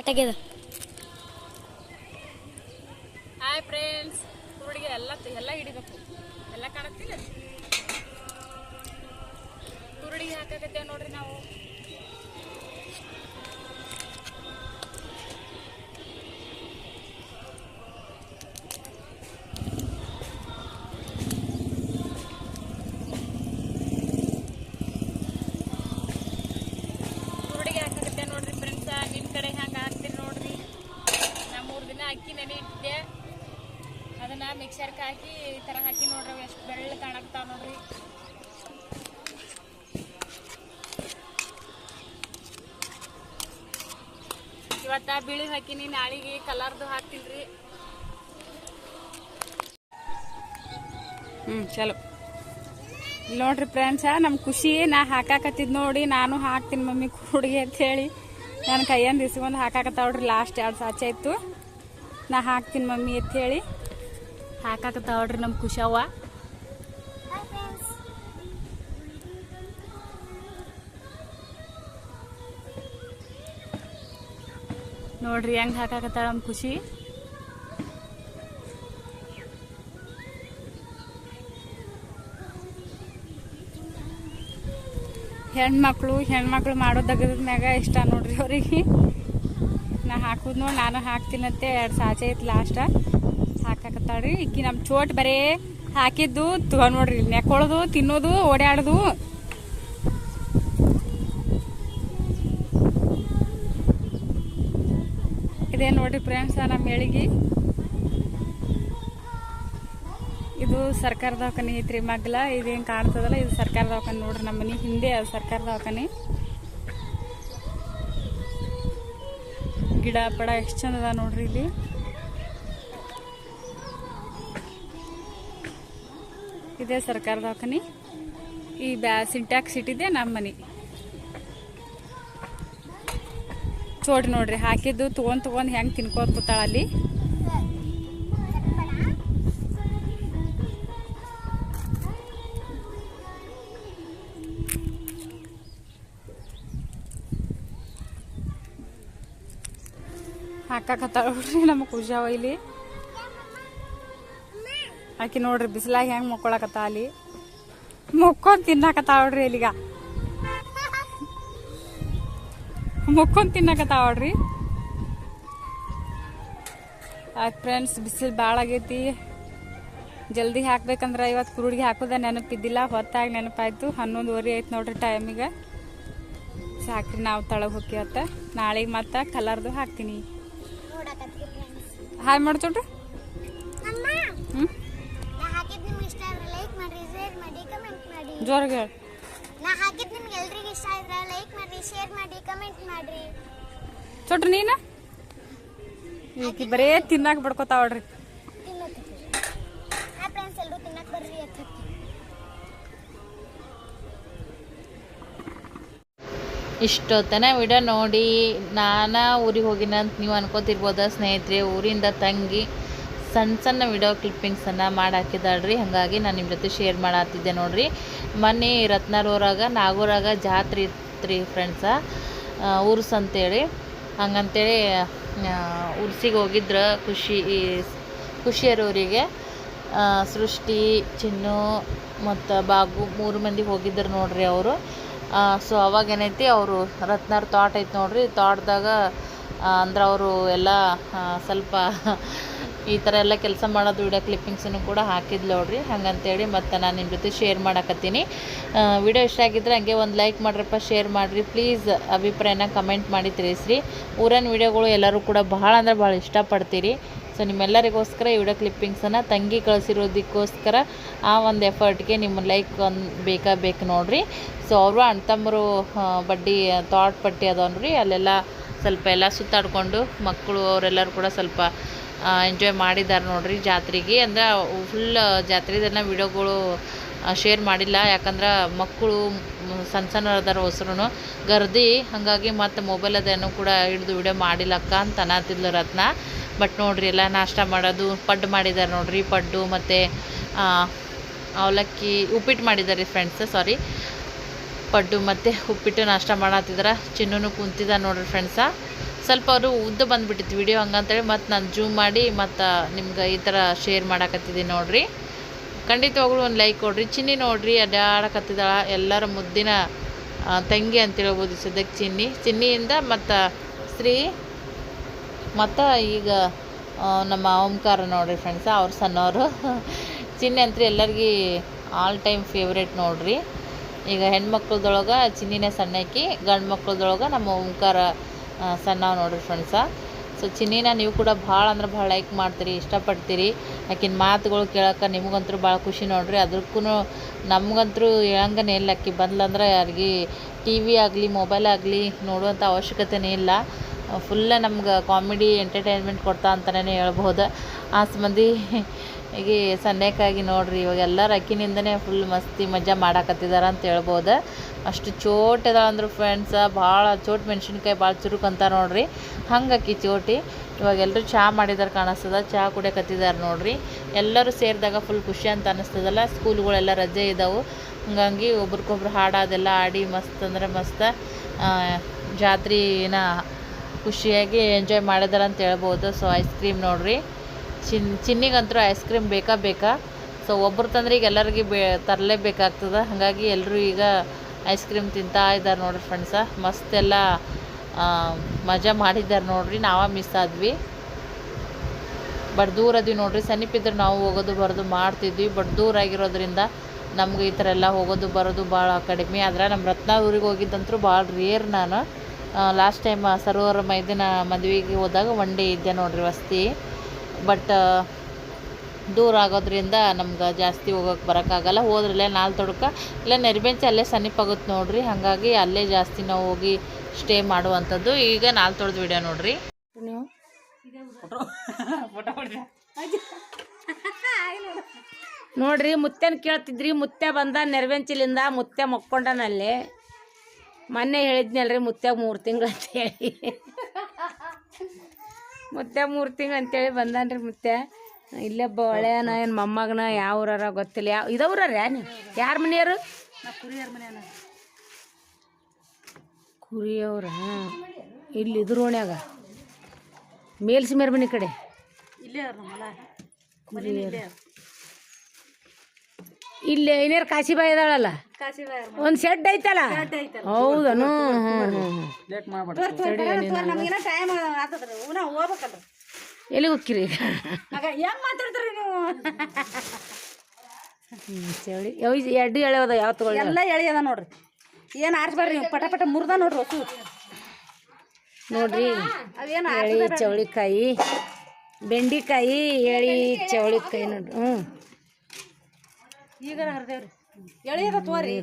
ಆಟಾಗ್ಯದ hi friends ಹುಡುಗಿ ಎಲ್ಲ ಎಲ್ಲ ಹಿಡಿಬೇಕು. ಎಲ್ಲ ಕಾಣತ್ತಿಲ್ಲ ತುರುಡಿಗೆ ಹಾಕಕತ್ತೇವೆ ನೋಡ್ರಿ ನಾವು. ಅದನ್ನ ಮಿಕ್ಸರ್ಗೆ ಹಾಕಿ ಈ ಥರ ಹಾಕಿ ನೋಡ್ರಿ ಎಷ್ಟು ಬೆಳ್ಳ ಕಾಣಕ್ತಾವ ನೋಡ್ರಿ. ಇವತ್ತ ಬಿಳಿ ಹಾಕಿನಿ, ನಾಳಿಗೆ ಕಲರ್ದು ಹಾಕ್ತೀನಿ ರೀ ಹ್ಞೂ ಚಲೋ ನೋಡ್ರಿ ಫ್ರೆಂಡ್ಸ ನಮ್ಮ ಖುಷಿ ನಾ ಹಾಕಾಕತ್ತಿದ್ ನೋಡಿ ನಾನು ಹಾಕ್ತೀನಿ ಮಮ್ಮಿ ಅಂತ ಹೇಳಿ ನನ್ನ ಕೈಯಿಂದ ಇಸ್ಕೊಂಡು ಹಾಕಾಕತ್ತಾವ್ರಿ ಲಾಸ್ಟ್ ಎರಡು ಸಾಚೆ ಇತ್ತು ನಾ ಹಾಕ್ತೀನಿ ಮಮ್ಮಿ ಅಂತ ಹೇಳಿ. ಹಾಕಾಕತ್ತಾವ್ರಿ ನಮ್ಮ ಖುಷವ್ವ ನೋಡ್ರಿ ಹೆಂಗ್ ಹಾಕಾಕತ್ತಾಳ ನಮ್ಮ ಖುಷಿ. ಹೆಣ್ಮಕ್ಳು ಹೆಣ್ಮಕ್ಳು ಮಾಡೋ ಮ್ಯಾಗ ಇಷ್ಟ ನೋಡ್ರಿ ಅವ್ರಿಗೆ. ನಾ ಹಾಕುದ್ ನೋಡಿ ನಾನು ಹಾಕ್ತೀನಂತೆ ಎರಡು ಸಾಚೆ ಐತೆ ಲಾಸ್ಟ್ ಹಾಕಾಕತ್ತಾಳ್ರಿ ಈಕಿ ನಮ್ಮ ಚೋಟ್ ಬರೇ ಹಾಕಿದ್ದು ತಗೊಂಡ್ ನೋಡ್ರಿ ನೆಕ್ಕೊಳ್ಳೋದು ತಿನ್ನೋದು ಓಡಾಡೋದು ಇದೇ ನೋಡ್ರಿ ಫ್ರೆಂಡ್ಸ್ ನಮ್ಮ ಎಳಿಗಿ. ಇದು ಸರ್ಕಾರ ದವಾಖಾನೆ ಐತ್ರಿ ಮಗ್ಲ. ಇದೇನ್ ಕಾಣ್ತದಲ್ಲ, ಇದು ಸರ್ಕಾರ ದವಾಖಾನೆ ನೋಡ್ರಿ ನಮ್ಮ ಮನೆ ಹಿಂದೆ, ಅದು ಸರ್ಕಾರ ದವಾಖಾನೆ. ಗಿಡ ಪಡ ಎಷ್ಟು ಚಂದ ಅದ ನೋಡ್ರಿ ಇಲ್ಲಿ. ಇದೇ ಸರ್ಕಾರ ದವಾಖಾನೆ. ಈ ಬ್ಯಾ ಸಿಂಟ್ಯಾಕ್ಸ್ ಇದೆ ನಮ್ಮ ಮನೆ. ಚೋಡಿ ನೋಡ್ರಿ, ಹಾಕಿದ್ದು ತೊಗೊಂಡ್ ತಗೊಂಡ್ ಹೆಂಗೆ ತಿನ್ಕೋತ ಕೂತಾಳ ಅಲ್ಲಿ. ಹಾಕಾಕತ್ತಾಳ ನೋಡ್ರಿ ನಮ್ಮ ಕುಜಾವ ಇಲ್ಲಿ ಆಕಿ ನೋಡ್ರಿ ಬಿಸಿಲಾಗ ಹೆಂಗ್ ಮುಕ್ಕೊಳಕತ್ತ ಅಲ್ಲಿ. ಮುಕ್ಕೊಂಡ್ ತಿನ್ನಕತ್ತಾವಡ್ರಿ ಇಲ್ಲಿಗ ಮುಕ್ಕೊಂಡ್ ತಿನ್ನಕತ್ತಾವಡ್ರಿ ಆಯ್ತು ಫ್ರೆಂಡ್ಸ್ ಬಿಸಿಲು ಭಾಳ ಆಗೈತಿ. ಜಲ್ದಿ ಹಾಕ್ಬೇಕಂದ್ರೆ ಇವತ್ತು ಕುರುಡಿಗೆ ಹಾಕೋದ ನೆನಪಿದ್ದಿಲ್ಲ ಹೊತ್ತಾಗಿ ನೆನಪಾಯ್ತು. ಹನ್ನೊಂದುವರೆ ಆಯ್ತು ನೋಡ್ರಿ ಟೈಮಿಗೆ ಸಾಕ್ರಿ ನಾವು ತಳಗೆ ಹೋಗ್ಯವತ್ತ ನಾಳೆಗೆ ಮತ್ತೆ ಕಲರ್ದು ಹಾಕ್ತೀನಿ. ಹಾಯ್ ಮಾಡ್ಚೋಡ್ರಿ ಜೋರಾಗಿ ಹೇಳಿ. ನಾ ಹಾಕಿದ್ ನಿಮ್ಗೆ ಎಲ್ರಿಗೂ ಇಷ್ಟ ಆದ್ರೆ ಲೈಕ್ ಮಾಡ್ರಿ ಶೇರ್ ಮಾಡಿ ಕಮೆಂಟ್ ಮಾಡ್ರಿ. ಚೋಟ್ರಿ ನೀನು? ಈಕಿ ಬರೇ ತಿನ್ನಾಕ ಬಡ್ಕೋತಾವಡ್ರಿ ಆ ಹಾ ಫ್ರೆಂಡ್ಸ್ ಎಲ್ಲರೂ ತಿನ್ನಕ್ ಬರ್ರಿ ಅಂತ ಇಷ್ಟೊತ್ತನ ವಿಡಿಯೋ ನೋಡಿ ನಾನಾ ಊರಿಗೆ ಹೋಗಿನ ಅಂತ ನೀವು ಅನ್ಕೋತಿರ್ಬೋದ ಸ್ನೇಹಿತರೆ ಊರಿಂದ ತಂಗಿ. ಸಣ್ಣ ಸಣ್ಣ ವಿಡಿಯೋ ಕ್ಲಿಪ್ಪಿಂಗ್ಸನ್ನು ಮಾಡಿ ಹಾಕಿದಾಳ್ರಿ ಹಾಗಾಗಿ ನಾನು ನಿಮ್ಮ ಜೊತೆ ಶೇರ್ ಮಾಡತ್ತಿದ್ದೆ ನೋಡಿರಿ. ಮೊನ್ನೆ ರತ್ನಾರೂರಾಗ ನಾಗೂರಾಗ ಜಾತ್ರೆ ಇತ್ತು ರೀ ಫ್ರೆಂಡ್ಸ ಉರ್ಸ್ ಅಂತೇಳಿ. ಹಂಗಂತೇಳಿ ಉರ್ಸಿಗೆ ಹೋಗಿದ್ರ ಖುಷಿ ಖುಷಿಯರೂರಿಗೆ. ಆ, ಸೃಷ್ಟಿ ಚಿನ್ನು ಮತ್ತು ಬಾಗು ಮೂರು ಮಂದಿ ಹೋಗಿದ್ರು ನೋಡಿರಿ ಅವರು. ಸೊ ಅವಾಗ ಏನೈತಿ ಅವರು ರತ್ನಾರ್ ತೋಟ ಐತೆ ನೋಡಿರಿ. ತೋಟದಾಗ ಅಂದ್ರೆ ಅವರು ಎಲ್ಲ ಸ್ವಲ್ಪ ಈ ಥರ ಎಲ್ಲ ಕೆಲಸ ಮಾಡೋದು ವಿಡಿಯೋ ಕ್ಲಿಪ್ಪಿಂಗ್ಸನ್ನು ಕೂಡ ಹಾಕಿದ್ಲು ನೋಡ್ರಿ, ಹಂಗಂತೇಳಿ ಮತ್ತು ನಾನು ನಿಮ್ಮ ಜೊತೆ ಶೇರ್ ಮಾಡಕತ್ತೀನಿ. ವಿಡಿಯೋ ಇಷ್ಟ ಆಗಿದ್ರೆ ಹಂಗೆ ಒಂದು ಲೈಕ್ ಮಾಡ್ರಪ್ಪ ಶೇರ್ ಮಾಡಿರಿ. ಪ್ಲೀಸ್ ಅಭಿಪ್ರಾಯನ ಕಮೆಂಟ್ ಮಾಡಿ ತಿಳಿಸ್ರಿ. ಊರನ್ ವಿಡಿಯೋಗಳು ಎಲ್ಲರೂ ಕೂಡ ಭಾಳ ಅಂದ್ರೆ ಭಾಳ ಇಷ್ಟಪಡ್ತೀರಿ. ಸೊ ನಿಮ್ಮೆಲ್ಲರಿಗೋಸ್ಕರ ಈ ವಿಡಿಯೋ ಕ್ಲಿಪ್ಪಿಂಗ್ಸನ್ನು ತಂಗಿ ಕಳಿಸಿರೋದಕ್ಕೋಸ್ಕರ ಆ ಒಂದು ಎಫರ್ಟ್ಗೆ ನಿಮ್ಮ ಲೈಕ್ ಒಂದು ಬೇಕಾ ಬೇಕು ನೋಡ್ರಿ. ಸೊ ಅವರು ಅಣ್ಣ ತಮ್ಮರು ಬಡ್ಡಿ ತೋಟ ಪಟ್ಟಿ ಅದಾವನ್ರಿ. ಅಲ್ಲೆಲ್ಲ ಸ್ವಲ್ಪ ಎಲ್ಲ ಸುತ್ತಾಡಿಕೊಂಡು ಮಕ್ಕಳು ಅವರೆಲ್ಲರೂ ಕೂಡ ಸ್ವಲ್ಪ ಎಂಜಾಯ್ ಮಾಡಿದ್ದಾರೆ ನೋಡ್ರಿ ಜಾತ್ರೆಗೆ. ಅಂದ್ರೆ ಫುಲ್ ಜಾತ್ರೆದನ್ನ ವಿಡಿಯೋಗಳು ಶೇರ್ ಮಾಡಿಲ್ಲ. ಯಾಕಂದ್ರೆ ಮಕ್ಕಳು ಸಣ್ಣ ಸಣ್ಣ ಅದಾರ ಹೊಸರು ಗರ್ದಿ, ಹಾಗಾಗಿ ಮತ್ತು ಮೊಬೈಲ್ ಅದೇನು ಕೂಡ ಹಿಡಿದು ವಿಡಿಯೋ ಮಾಡಿಲ್ಲಕ್ಕ ಅಂತ ಅನ್ನತ್ತಿದ್ಲು ರತ್ನ. ಬಟ್ ನೋಡ್ರಿ ಎಲ್ಲ ನಾಷ್ಟ ಮಾಡೋದು, ಪಡ್ಡು ಮಾಡಿದ್ದಾರೆ ನೋಡ್ರಿ. ಪಡ್ಡು ಮತ್ತು ಅವಲಕ್ಕಿ ಉಪ್ಪಿಟ್ಟು ಮಾಡಿದ್ದಾರೆ ಫ್ರೆಂಡ್ಸ್ ಸಾರಿ ಪಡ್ಡು ಮತ್ತು ಉಪ್ಪಿಟ್ಟು ನಾಷ್ಟ ಮಾಡತ್ತಿದ್ರ ಚಿನ್ನೂ ಕುಂತಿದ್ದ ನೋಡ್ರಿ ಫ್ರೆಂಡ್ಸ ಸ್ವಲ್ಪ ಅವರು ಉದ್ದ ಬಂದುಬಿಟ್ಟಿತ್ತು ವಿಡಿಯೋ ಹಂಗಂತೇಳಿ ಮತ್ತು ನಾನು ಜೂಮ್ ಮಾಡಿ ಮತ್ತು ನಿಮ್ಗೆ ಈ ಥರ ಶೇರ್ ಮಾಡಾಕತ್ತಿದ್ದೀನಿ ನೋಡ್ರಿ. ಖಂಡಿತವಾಗ್ಲೂ ಒಂದು ಲೈಕ್ ಕೊಡ್ರಿ. ಚಿನ್ನಿ ನೋಡ್ರಿ ಅಡ್ಡಾಡಕತ್ತಿದ್ದಾಳ ಎಲ್ಲರ ಮುದ್ದಿನ ತಂಗಿ ಅಂತ ಹೇಳ್ಬೋದು ಸದ್ಯಕ್ಕೆ ಚಿನ್ನಿ. ಚಿನ್ನಿಯಿಂದ ಮತ್ತು ಸ್ತ್ರೀ, ಮತ್ತು ಈಗ ನಮ್ಮ ಓಂಕಾರ ನೋಡ್ರಿ ಫ್ರೆಂಡ್ಸ ಅವ್ರ ಸಣ್ಣವರು. ಚಿನ್ನಿ ಅಂತ ಎಲ್ಲರಿಗೂ ಆಲ್ ಟೈಮ್ ಫೇವ್ರೇಟ್ ನೋಡ್ರಿ. ಈಗ ಹೆಣ್ಮಕ್ಳದೊಳಗೆ ಚಿನ್ನಿನೇ ಸಣ್ಣಕ್ಕಿ ಗಂಡು ಮಕ್ಳದೊಳಗೆ ನಮ್ಮ ಓಂಕಾರ ಸಣ್ಣವ ನೋಡ್ರಿ ಫ್ರೆಂಡ್ಸ. ಸೊ ಚಿನ್ನಿನ ನೀವು ಕೂಡ ಭಾಳ ಅಂದ್ರೆ ಭಾಳ ಲೈಕ್ ಮಾಡ್ತೀರಿ, ಇಷ್ಟಪಡ್ತೀರಿ. ಆಕಿನ ಮಾತುಗಳು ಕೇಳೋಕೆ ನಿಮಗಂತೂ ಭಾಳ ಖುಷಿ ನೋಡ್ರಿ. ಅದಕ್ಕೂ ನಮಗಂತೂ ಹೇಳಂಗನೇ ಇಲ್ಲ ಆಕಿ. ಬಂದ್ಲಂದ್ರೆ ಯಾರಿಗೆ ಟಿ ವಿ ಆಗಲಿ ಮೊಬೈಲ್ ಆಗಲಿ ನೋಡುವಂಥ ಅವಶ್ಯಕತೆನೇ ಇಲ್ಲ. ಫುಲ್ಲ ನಮ್ಗೆ ಕಾಮಿಡಿ ಎಂಟರ್ಟೈನ್ಮೆಂಟ್ ಕೊಡ್ತಾ ಅಂತಲೇ ಹೇಳ್ಬೋದು ಆ ಮಂದಿ ಈಗ ಸನ್ಯಕ್ಕಾಗಿ ನೋಡ್ರಿ, ಇವಾಗ ಎಲ್ಲರೂ ಅಕ್ಕಿನಿಂದನೇ ಫುಲ್ ಮಸ್ತಿ ಮಜಾ ಮಾಡಾಕತ್ತಿದಾರ ಅಂತ ಹೇಳ್ಬೋದು. ಅಷ್ಟು ಚೋಟ್ ಅದ ಅಂದ್ರೆ ಫ್ರೆಂಡ್ಸ ಭಾಳ ಚೋಟ್ ಮೆಣಸಿನ್ಕಾಯಿ ಭಾಳ ಚುರುಕು ಅಂತ ನೋಡ್ರಿ. ಹಂಗೆ ಅಕ್ಕಿ ಚೋಟಿ. ಇವಾಗ ಎಲ್ಲರೂ ಚಹಾ ಮಾಡಿದಾರೆ ಕಾಣಿಸ್ತದ ಚಹಾ ಕುಡಿಯಕತ್ತಿದ್ದಾರೆ ನೋಡ್ರಿ. ಎಲ್ಲರೂ ಸೇರಿದಾಗ ಫುಲ್ ಖುಷಿ ಅಂತ ಅನ್ನಿಸ್ತದಲ್ಲ ಸ್ಕೂಲ್ಗಳೆಲ್ಲ ರಜೆ ಇದಾವೆ. ಹಂಗಾಗಿ ಒಬ್ರಿಗೊಬ್ರು ಹಾಡೋದೆಲ್ಲ ಆಡಿ ಮಸ್ತ್ ಅಂದರೆ ಮಸ್ತ್ ಜಾತ್ರಿನ ಖುಷಿಯಾಗಿ ಎಂಜಾಯ್ ಮಾಡಿದಾರ ಅಂತ ಹೇಳ್ಬೋದು. ಸೊ ಐಸ್ ಕ್ರೀಮ್ ನೋಡ್ರಿ. ಚಿನ್ ಚಿನ್ನಿಗಂತೂ ಐಸ್ ಕ್ರೀಮ್ ಬೇಕಾ ಬೇಕಾ? ಸೊ ಒಬ್ಬರು ತಂದ್ರೆ ಈಗ ಎಲ್ಲರಿಗೆ ಬೇ ತರಲೇಬೇಕಾಗ್ತದೆ. ಹಾಗಾಗಿ ಎಲ್ಲರೂ ಈಗ ಐಸ್ ಕ್ರೀಮ್ ತಿಂತಾ ಇದ್ದಾರೆ ನೋಡ್ರಿ ಫ್ರೆಂಡ್ಸ ಮಸ್ತ್ ಎಲ್ಲ ಆ, ಮಜಾ ಮಾಡಿದ್ದಾರೆ ನೋಡ್ರಿ. ನಾವೇ ಮಿಸ್ ಆದ್ವಿ. ಬಟ್ ದೂರ ಅದೀವಿ ನೋಡ್ರಿ. ಸಮೀಪ ಇದ್ರೆ ನಾವು ಹೋಗೋದು ಬರೋದು ಮಾಡ್ತಿದ್ವಿ. ಬಟ್ ದೂರ ಆಗಿರೋದ್ರಿಂದ ನಮ್ಗೆ ಈ ಥರ ಎಲ್ಲ ಹೋಗೋದು ಬರೋದು ಭಾಳ ಕಡಿಮೆ. ಆದ್ರೆ ನಮ್ಮ ರತ್ನಾವೂರಿಗೆ ಹೋಗಿದ್ದಂತೂ ಭಾಳ ರೇರ್ ನಾನು. ಲಾಸ್ಟ್ ಟೈಮ್ ಸರೋವರ ಮೈದಿನ ಮದುವೆಗೆ ಹೋದಾಗ ಒನ್ ಡೇ ಇದ್ದೆ ನೋಡ್ರಿ ವಸ್ತಿ. ಬಟ್ ದೂರ ಆಗೋದ್ರಿಂದ ನಮ್ಗೆ ಜಾಸ್ತಿ ಹೋಗೋಕೆ ಬರೋಕ್ಕಾಗಲ್ಲ. ಹೋದ್ರಲ್ಲೇ ನಾಲ್ ತೊಡಕ. ಇಲ್ಲ ನೆರಬೆಂಚ್ ಅಲ್ಲೇ ಆಗುತ್ತೆ ನೋಡ್ರಿ. ಹಾಗಾಗಿ ಅಲ್ಲೇ ಜಾಸ್ತಿ ನಾವು ಹೋಗಿ ಸ್ಟೇ ಮಾಡುವಂಥದ್ದು. ಈಗ ನಾಲ್ ತೊಳೆದ ವಿಡಿಯೋ ನೋಡ್ರಿ. ನೀವು? ನೋಡ್ರಿ ಮುತ್ತೆನ ಕೇಳ್ತಿದ್ರಿ. ಮುತ್ತೆ ಬಂದ ನೆರವೆಂಚಿಲಿಂದ ಮುತ್ತೆ ಮಕ್ಕೊಂಡನಲ್ಲಿ. ಮೊನ್ನೆ ಹೇಳಿದ್ನಲ್ರಿ ಮುತ್ತೆ ಮೂರು ತಿಂಗಳು ಅಂತೇಳಿ ಮುತ್ತೆ ಮೂರು ತಿಂಗಳು ಅಂತೇಳಿ ಬಂದಾನ್ರಿ ಮತ್ತೆ ಇಲ್ಲೇ ಬಳೆನ ಏನು ಮೊಮ್ಮಗನ ಯಾವ ಊರಾರ ಗೊತ್ತಿಲ್ಲ. ಯಾವ ಇದವ್ರ ನೀವು? ಯಾರ ಮನೆಯವರು? ಕುರಿಯವ್ರ ಇಲ್ಲಿ ಇದ್ರ ಓಣ್ಯಾಗ ಮೇಲ್ಸಿಮೇರ್ ಮನೆ ಕಡೆ? ಇಲ್ಲೇ ಇಲ್ಲಿ ಏನಾರು ಕಾಶಿಬಾಯಿ ಇದಾಳಲ್ಲ ಒಂದ್ ಶೆಡ್ ಐತಲ್ಲ? ಹೌದನು ಎಲ್ಲಿ ಹೋಗ್ಕಿರಿ ಚಳಿ. ಯಾವ ಎಡ್ಡು ಯಾವ ತಗೊಳ್ಳಿ ಎಲ್ಲ ಎಳೆಯದ ಅದ ನೋಡ್ರಿ. ಏನು ಆರಿಸ್ಬಾರ್ರಿ ಪಟ ಪಟ ಮುರ್ದ ನೋಡ್ರಿ ಹೊಸು. ನೋಡ್ರಿ ಎಳಿ ಚವಳಿಕಾಯಿ ಬೆಂಡಿಕಾಯಿ ಎಳಿ ಚವಳಿಕಾಯಿ ನೋಡ್ರಿ ಹ್ಞೂ ಈಗ ಹರಿದೇವ್ರಿ. ಎಳಿ ಅದ ತೋರಿ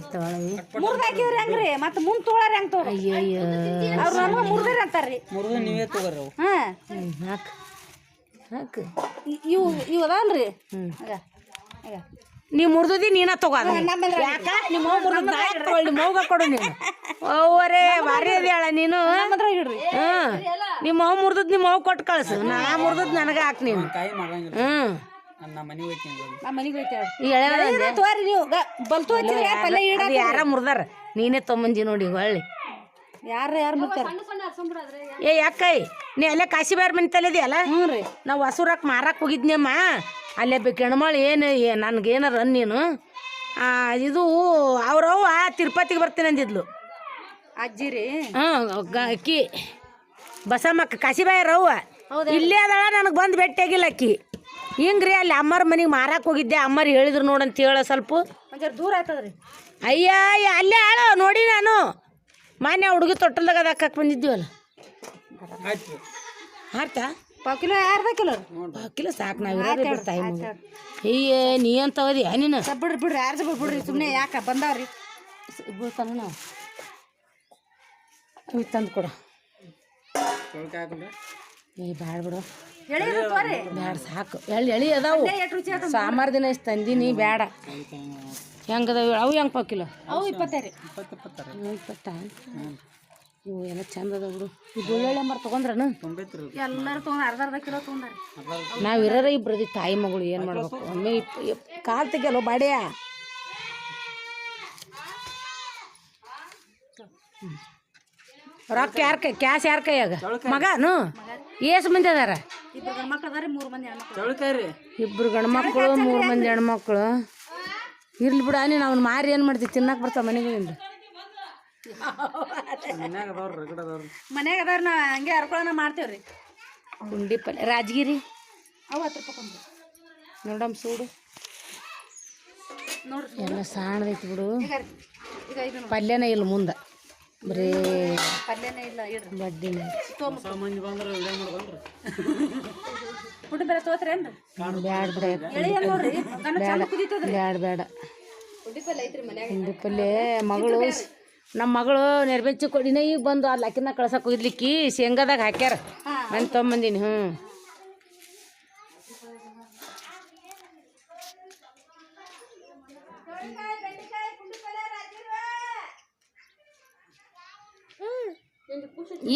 ಮುರ್ದ ಹೆಂಗ್ರಿ? ಮತ್ತೆ ಮುಂದ್ ತೋಳಾರಿ ಹೆಂಗ್ ತೋರಿ? ಅಯ್ಯಯ್ಯ. ಅವ್ರು ನಮ್ಗೆ ಮುರ್ದಿರಿ ಅಂತಾರ್ರಿ. ಮುರಿದು ನೀವೇ ತಗೋರಿ ಅವು. ಹಾಂ. ಹ್ಞೂ ಹಾಕು. ಹಾಕು. ಇವು ಇವು ಅದಾವಲ್ರಿ? ಆಗ ಆಗ. ನೀವು ಮುರಿದಿ ನೀನ ತಗೋ ಯಾಕ? ನಿಮ್ಮ ನಿಮ್ಮ ಮೌಗ ಕೊಡು ನೀನು. ಓವರೇ ಭಾರಿ ಅದ್ಯಾಳ ನೀನು? ನಮ್ಮದ್ರಾಗ ಇಡ್ರಿ. ಹ್ಮ್. ನಿಮ್ಮ ಅವ್ ಮುರ್ದದ್ ನಿಮ್ಮ ಅವ್ ಕೊಟ್ಟು ಕಳ್ಸು. ನಾ ಮುರ್ದದ್ ನನಗ ಹಾಕ್ ನೀನು. ಕಾಯಿ ಮಾಡಂಗಿಲ್ಲ. ಹ್ಮ್. ಮನೆಗೆ ಈ ತೋರಿ ನೀವು ಬಲ್ತು ಪಲ್ಯ ಇಡ ಯಾರ ಮುರ್ದಾರ? ನೀನೇ ತೊಂಬಂದಿ ನೋಡಿ ಹೊಳ್ಳಿ. ಯಾರ ಯಾರು ಏ ಯಾಕೈ ನೀ ಅಲ್ಲೇ ಕಾಶಿಬಾರ್ ಮನೆ ತಲೆದಿಯಲ್ಲ ಹ್ಞೂ ರೀ. ನಾವು ಹಸುರಕ್ಕೆ ಮಾರಕ್ಕೆ ಹೋಗಿದ್ನಮ್ಮ. ಅಲ್ಲೇ ಬೆ ಕೆಣಮಳು ಏನು ನನಗೇನಾರ ಅನ್ ನೀನು? ಆ, ಇದು ಅವ್ರವ್ವ ತಿರುಪತಿಗೆ ಬರ್ತೀನಿ ಅಂದಿದ್ಲು. ಅಜ್ಜಿ ರೀ. ಹಾಂ ಅಕ್ಕಿ. ಬಸಮ್ಮಕ್ಕ ಕಾಶಿಬಾಯರವ್ವ ಇಲ್ಲೇ ಅದಳ ನನಗೆ ಬಂದು ಭೇಟಿಯಾಗಿಲ್ಲ ಅಕ್ಕಿ. ಹಿಂಗ್ರಿ ಅಲ್ಲಿ ಅಮ್ಮರ ಮನೆಗೆ ಮಾರಕ್ಕೆ ಹೋಗಿದ್ದೆ ಅಮ್ಮರು ಹೇಳಿದ್ರು ನೋಡಂತ ಹೇಳ ಸ್ವಲ್ಪ. ಒಂದ್ ದೂರ ಆಯ್ತದ್ರಿ. ಅಯ್ಯ ಅಯ್ಯ, ಅಲ್ಲೇ ಆಳು ನೋಡಿ ನಾನು. ಮಾನ್ಯ ಹುಡುಗಿ ತೊಟ್ಟಲ್ದಾಗ ಅದು ಹಾಕಕ್ಕೆ ಬಂದಿದ್ದೀವಲ್ಲ. ಆಯ್ತು. ಹಾರ್ತಾ ಪಾವ್ ಕಿಲೋ ಅರ್ಧ ಕಿಲೋ. ಕಿಲೋ ಸಾಕು ನಾವು ತಾಯಿ ಅಯ್ಯ ನೀ ಅಂತ ಓದಿ ನೀನು? ಬಿಡ್ರಿ ಬಿಡ್ರಿ ಅರ್ಧ ಬಿಡ್ರಿ ಸುಮ್ಮನೆ ಯಾಕೆ ಬಂದಾವ್ರಿ? ಬೀಳ್ತಾನ ನಾವು ಇವ್ ತಂದು ಕೊಡು. ಏ ಬ್ಯಾಡ ಬಿಡು. ಬ್ಯಾಡ ಸಾಕು. ಎಳ್ಳು ಎಳಿ ಅದಾವು. ಸಾಮಾರು ದಿನ ಇಷ್ಟು ತಂದೀನಿ ಬ್ಯಾಡ. ಹೆಂಗದಾವ ಅವು ಹೆಂಗ್ ಪಾಕಿಲ್ಲ ಅವು ಇಪ್ಪತ್ತೈರಿ. ಇಪ್ಪತ್ತು ಇಪ್ಪತ್ತಾರೆ ಇಪ್ಪತ್ತ? ಇವು ಎಲ್ಲ ಚಂದ ಅದಾವ ಬಿಡು. ಈ ಬೆಳ್ಳುಳ್ಳಿ ಮರ ತೊಗೊಂಡ್ರನು? ಎಲ್ಲರೂ ತೊಗೊಂಡ್ ಅರ್ಧ ಅರ್ಧ ಕಿಲೋ ತೊಗೊಂಡಾರಿ. ನಾವು ಇರೋರ ಇಬ್ಬರದಿ ತಾಯಿ ಮಗಳು ಏನು ಮಾಡ್ಬೇಕು? ಒಮ್ಮೆ ಕಾಲ್ ತೆಗಿಯಲ್ಲ ಬಾಡ್ಯ? ರೊಕ್ಕ ಯಾರ ಕೈ ಕ್ಯಾಶ್ ಯಾರ ಕೈಯಾಗ? ಮಗನು? ಏಸು ಮಂದಿ ಅದಾರ? ಇಬ್ರು ಗಂಡು ಮಕ್ಳು ಅದಾರಿ ಮೂರು ಮಂದಿ ಹೆಣ್ಮಕ್ಳು. ಚೌಳಿಕಾಯಿ ರೀ ಇಬ್ರು ಗಂಡ್ಮಕ್ಳು ಮೂರು ಮಂದಿ ಹೆಣ್ಮಕ್ಳು. ಇರ್ಲಿ ಬಿಡ ನೀನು ಅವ್ನ ಮಾರಿ ಏನು ಮಾಡ್ತಿ ತಿನ್ನಕ್ಕೆ ಬರ್ತಾವ ಮನೆಗೆ ಮನ್ಯಾಗ ಅದಾವ್ರಿ ರಗಡ ಅದಾವ್ರಿ. ಮನ್ಯಾಗ ಅದಾರ ನಾ ಹಂಗೆ ಹರ್ಕೊಳ್ಳೋಣ ಮಾಡ್ತೇವ್ರಿ. ಉಂಡಿ ಪಲ್ಯ ರಾಜಗಿರಿ. ಅವು ಹತ್ತು ರೂಪಾಯಿ ಕೊಂದು ನೋಡಮ್ ಸೂಡು. ನೋಡ್ರಿ ಎಲ್ಲ ಸಾಣದೈತಿ ಬಿಡು. ಈಗ ಇದು ಪಲ್ಯನೇ ಇಲ್ಲ ಮುಂದೆ. ಬರೀ ಪಲ್ಯನೇ ಇಲ್ಲ ಇಡ್ರಿ. ಬಡ್ಡಿನೇ ಹೊಸ ಮಂದಿ ಬಂದ್ರೆ ವಿಡಿಯೋ ಮಾಡ್ಕೊಂಡ್ರಿ ಫುಡ್ ಬೇರೆ ತೋತ್ರೇನ್ರಿ ಬ್ಯಾಡ ಬಿಡ ಎಳಿ ಏನ್ ನೋಡ್ರಿ ಗಂಡ ಚಂದ ಕುದೀತದ್ರಿ. ಬ್ಯಾಡ ಬೇಡ ಉಂಡಿ ಪಲ್ಯ ಮಗಳು ನಮ್ಮ ಮಗಳು ನೆರ್ಬೆಚ್ಚಿ ಕೊಡಿನ ಈಗ ಬಂದು ಅಲ್ಲಿ ಅಕ್ಕಿನ ಕಳ್ಸಕ್ಕೆ ಹೋಗಿದ್ಲಿಕ್ಕಿ ಶೇಂಗಾದಾಗ ಹಾಕ್ಯಾರ. ನಾನು ತೊಗೊಂಬಂದಿನಿ ಹ್ಞೂ